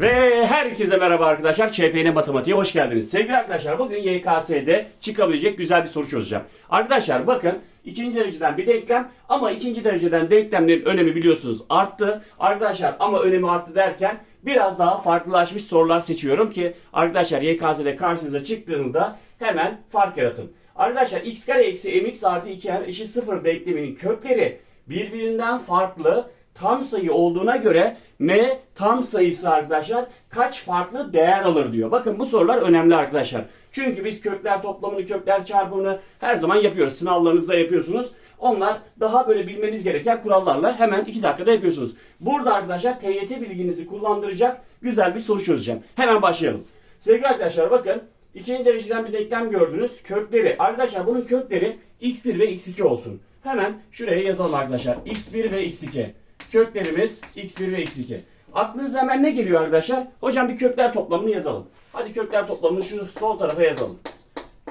Ve herkese merhaba arkadaşlar. ÇPN Matematiğe hoş geldiniz. Sevgili arkadaşlar bugün YKS'de çıkabilecek güzel bir soru çözeceğim. Arkadaşlar bakın ikinci dereceden bir denklem ama ikinci dereceden denklemlerin önemi biliyorsunuz arttı. Arkadaşlar ama önemi arttı derken biraz daha farklılaşmış sorular seçiyorum ki arkadaşlar YKS'de karşınıza çıktığında hemen fark yaratın. Arkadaşlar x kare eksi mx artı 2m eşit 0 denkleminin kökleri birbirinden farklı tam sayı olduğuna göre m tam sayısı arkadaşlar kaç farklı değer alır diyor. Bakın bu sorular önemli arkadaşlar. Çünkü biz kökler toplamını, kökler çarpımını her zaman yapıyoruz. Sınavlarınızda yapıyorsunuz. Onlar daha böyle bilmeniz gereken kurallarla hemen 2 dakikada yapıyorsunuz. Burada arkadaşlar TYT bilginizi kullandıracak güzel bir soru çözeceğim. Hemen başlayalım. Sevgili arkadaşlar bakın ikinci dereceden bir denklem gördünüz. Kökleri arkadaşlar bunun kökleri x1 ve x2 olsun. Hemen şuraya yazalım arkadaşlar. x1 ve x2. Köklerimiz x1 ve x2. Aklınıza hemen ne geliyor arkadaşlar? Hocam bir kökler toplamını yazalım. Hadi kökler toplamını şu sol tarafa yazalım.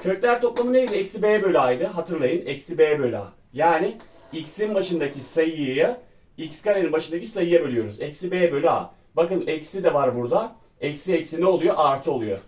Kökler toplamı neydi? Eksi b bölü a'ydı. Hatırlayın. Eksi b bölü a. Yani x'in başındaki sayıyı x karenin başındaki sayıya bölüyoruz. Eksi b bölü a. Bakın eksi de var burada. Eksi eksi ne oluyor? Artı oluyor.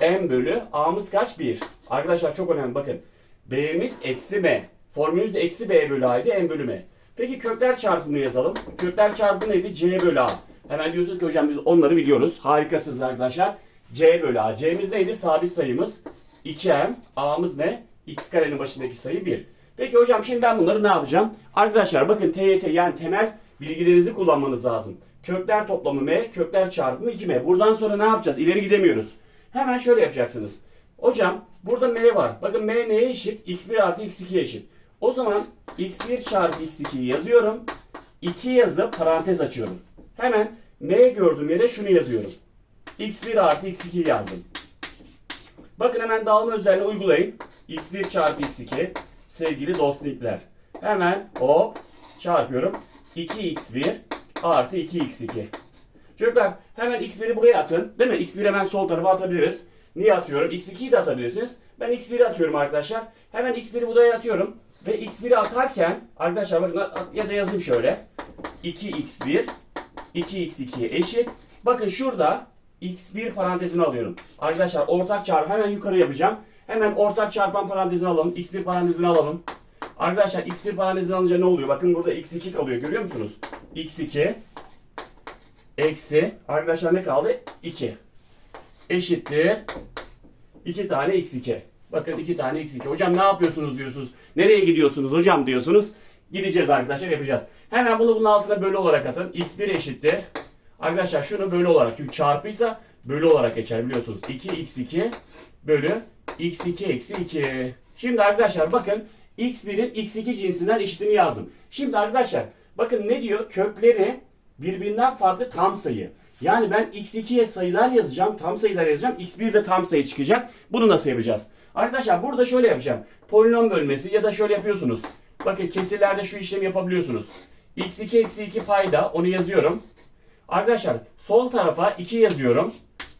m bölü a'mız kaç? 1. Arkadaşlar çok önemli bakın. b'miz eksi m. Formülümüz de eksi b bölü a'ydı. m bölü m. Peki kökler çarpımını yazalım. Kökler çarpımı neydi? c bölü a. Hemen diyorsunuz ki hocam biz onları biliyoruz. Harikasınız arkadaşlar. c bölü a. c'miz neydi? Sabit sayımız. 2m. a'mız ne? x karenin başındaki sayı 1. Peki hocam şimdi ben bunları ne yapacağım? Arkadaşlar bakın TYT yani temel bilgilerinizi kullanmanız lazım. Kökler toplamı m, kökler çarpımı 2m. Buradan sonra ne yapacağız? İleri gidemiyoruz. Hemen şöyle yapacaksınız. Hocam burada m var. Bakın m neye eşit? x1 artı x2'ye eşit. O zaman x1 çarpı x2'yi yazıyorum. 2 yazıp parantez açıyorum. Hemen m gördüğüm yere şunu yazıyorum. x1 artı x2'yi yazdım. Bakın hemen dağılma özelliğini uygulayın. x1 çarpı x2 sevgili dostnikler. Hemen hop çarpıyorum. 2x1 artı 2x2. Çocuklar hemen x1'i buraya atın. Değil mi? x1'i hemen sol tarafa atabiliriz. Niye atıyorum? x2'yi de atabilirsiniz. Ben x1'i atıyorum arkadaşlar. Hemen x1'i buraya atıyorum. Ve x1'i atarken arkadaşlar bakın ya da yazayım şöyle. 2x1 2x2 eşit. Bakın şurada x1 parantezini alıyorum. Arkadaşlar ortak çarpı hemen yukarı yapacağım. Hemen ortak çarpan parantezini alalım. x1 parantezini alalım. Arkadaşlar x1 parantezini alınca ne oluyor? Bakın burada x2 kalıyor görüyor musunuz? x2 eksi arkadaşlar ne kaldı? 2 eşittir 2 tane x2. Bakın 2 tane x2. Hocam ne yapıyorsunuz diyorsunuz. Nereye gidiyorsunuz hocam diyorsunuz. Gideceğiz arkadaşlar yapacağız. Hemen bunu bunun altına bölü olarak atın. x1 eşittir. Arkadaşlar şunu bölü olarak çünkü çarpıysa bölü olarak geçer biliyorsunuz. 2x2 bölü x2 eksi 2. Şimdi arkadaşlar bakın x1'in x2 cinsinden eşitini yazdım. Şimdi arkadaşlar bakın ne diyor? Kökleri birbirinden farklı tam sayı. Yani ben x2'ye sayılar yazacağım, tam sayılar yazacağım. x1 de tam sayı çıkacak. Bunu nasıl yapacağız? Arkadaşlar burada şöyle yapacağım. Polinom bölmesi ya da şöyle yapıyorsunuz. Bakın kesirlerde şu işlemi yapabiliyorsunuz. x2 eksi 2 payda onu yazıyorum. Arkadaşlar sol tarafa 2 yazıyorum.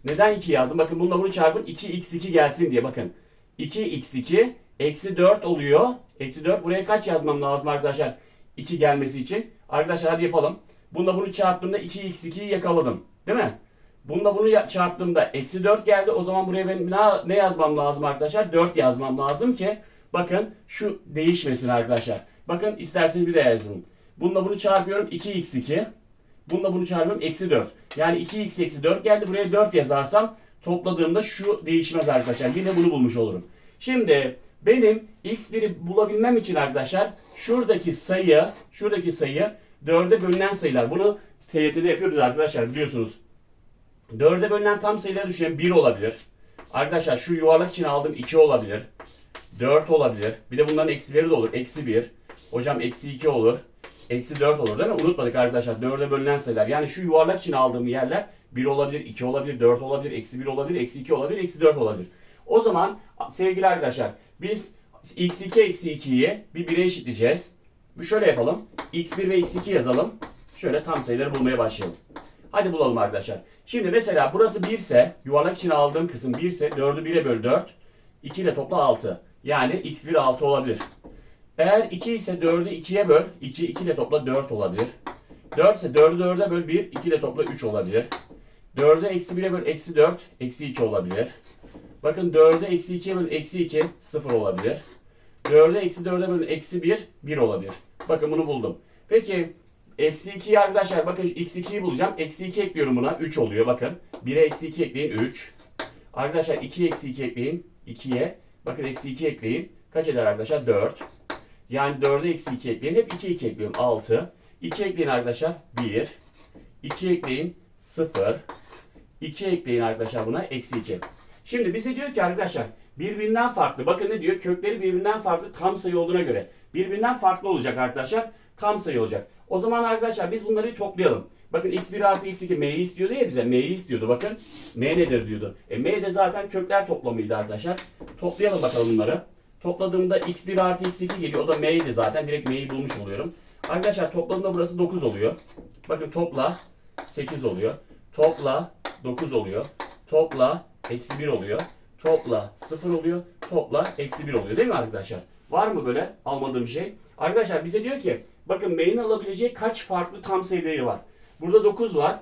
Neden 2 yazdım? Bakın bununla bunu çarpın 2x2 gelsin diye bakın. 2x2 eksi 4 oluyor. Eksi 4 buraya kaç yazmam lazım arkadaşlar? 2 gelmesi için. Arkadaşlar hadi yapalım. Bununla bunu çarptığımda 2x2'yi yakaladım. Değil mi? Bununla bunu çarptığımda eksi 4 geldi. O zaman buraya benim ne yazmam lazım arkadaşlar? 4 yazmam lazım ki bakın şu değişmesin arkadaşlar. Bakın isterseniz bir de yazın. Bununla bunu çarpıyorum 2x2. Bununla bunu çarpıyorum eksi 4. Yani 2x eksi 4 geldi. Buraya 4 yazarsam topladığımda şu değişmez arkadaşlar. Yine bunu bulmuş olurum. Şimdi benim x1'i bulabilmem için arkadaşlar şuradaki sayı, şuradaki sayı 4'e bölünen sayılar. Bunu TYT'de yapıyoruz arkadaşlar biliyorsunuz. 4'e bölünen tam sayıları düşünelim. 1 olabilir. Arkadaşlar şu yuvarlak için aldığım 2 olabilir. 4 olabilir. Bir de bunların eksileri de olur. Eksi 1. Hocam eksi 2 olur. Eksi 4 olur değil mi? Unutmadık arkadaşlar. 4'e bölünen sayılar. Yani şu yuvarlak için aldığım yerler 1 olabilir, 2 olabilir, 4 olabilir, eksi 1 olabilir, eksi 2 olabilir, eksi 4 olabilir. O zaman sevgili arkadaşlar biz x2 eksi 2'yi bir 1'e eşitleyeceğiz. Bir şöyle yapalım. x1 ve x2 yazalım. Şöyle tam sayıları bulmaya başlayalım. Hadi bulalım arkadaşlar. Şimdi mesela burası 1 ise yuvarlak için aldığım kısım 1 ise 4'ü 1'e böl 4. 2 ile topla 6. Yani x1 6 olabilir. Eğer 2 ise 4'ü 2'ye böl. 2 2 ile topla 4 olabilir. 4 ise 4'ü 4'e böl 1. 2 ile topla 3 olabilir. 4'ü eksi 1'e böl eksi 4 eksi 2 olabilir. Bakın 4'ü eksi 2'ye böl eksi 2 0 olabilir. 4'ü eksi 4'e böl eksi 1 1 olabilir. Bakın bunu buldum. Peki eksi 2'yi arkadaşlar bakın x2'yi bulacağım. Eksi 2 ekliyorum buna 3 oluyor bakın. 1'e eksi 2 ekleyin 3. Arkadaşlar 2'ye eksi 2 ekleyin 2'ye. Bakın eksi 2 ekleyin. Kaç eder arkadaşlar? 4. Yani 4'e eksi 2 ekleyin. Hep 2 2 ekliyorum 6. 2 ekleyin arkadaşlar 1. 2 ekleyin 0. 2 ekleyin arkadaşlar buna eksi 2. Şimdi bize diyor ki arkadaşlar birbirinden farklı. Bakın ne diyor? Kökleri birbirinden farklı tam sayı olduğuna göre. Birbirinden farklı olacak arkadaşlar. Tam sayı olacak. O zaman arkadaşlar biz bunları bir toplayalım. Bakın x1 artı x2 m'yi istiyordu ya bize. M'yi istiyordu bakın. M nedir diyordu. E m de zaten kökler toplamıydı arkadaşlar. Toplayalım bakalım bunları. Topladığımda x1 artı x2 geliyor. O da m'ydi zaten. Direkt m'yi bulmuş oluyorum. Arkadaşlar topladığımda burası 9 oluyor. Bakın topla 8 oluyor. Topla 9 oluyor. Topla eksi 1 oluyor. Topla 0 oluyor. Topla eksi 1 oluyor değil mi arkadaşlar? Var mı böyle almadığım şey? Arkadaşlar bize diyor ki bakın m'nin alabileceği kaç farklı tam sayı var. Burada 9 var.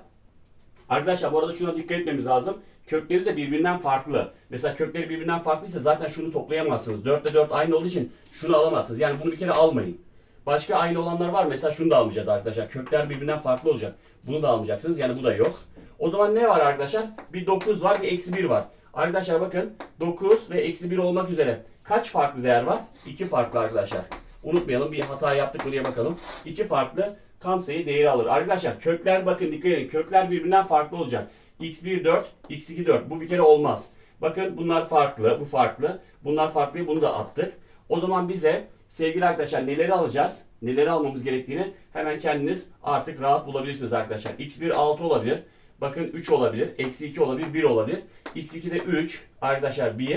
Arkadaşlar bu arada şuna dikkat etmemiz lazım. Kökleri de birbirinden farklı. Mesela kökleri birbirinden farklıysa zaten şunu toplayamazsınız. 4 ile 4 aynı olduğu için şunu alamazsınız. Yani bunu bir kere almayın. Başka aynı olanlar var. Mesela şunu da almayacağız arkadaşlar. Kökler birbirinden farklı olacak. Bunu da almayacaksınız. Yani bu da yok. O zaman ne var arkadaşlar? Bir 9 var, bir eksi 1 var. Arkadaşlar bakın 9 ve eksi 1 olmak üzere kaç farklı değer var? 2 farklı arkadaşlar. Unutmayalım bir hata yaptık diye bakalım. 2 farklı tam sayı değeri alır. Arkadaşlar kökler bakın dikkat edin. Kökler birbirinden farklı olacak. x1 4, x2 4. Bu bir kere olmaz. Bakın bunlar farklı, bu farklı. Bunlar farklı, bunu da attık. O zaman bize sevgili arkadaşlar neleri alacağız? Neleri almamız gerektiğini hemen kendiniz artık rahat bulabilirsiniz arkadaşlar. x1 6 olabilir. Bakın 3 olabilir. Eksi 2 olabilir. 1 olabilir. x2 de 3. Arkadaşlar 1.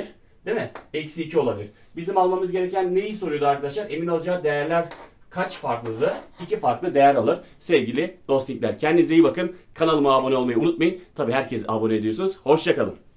Değil mi? Eksi 2 olabilir. Bizim almamız gereken neyi soruyordu arkadaşlar? Emin alacağı değerler kaç farklıydı? İki farklı değer alır. Sevgili dostlikler. Kendinize iyi bakın. Kanalıma abone olmayı unutmayın. Tabi herkes abone ediyorsunuz. Hoşçakalın.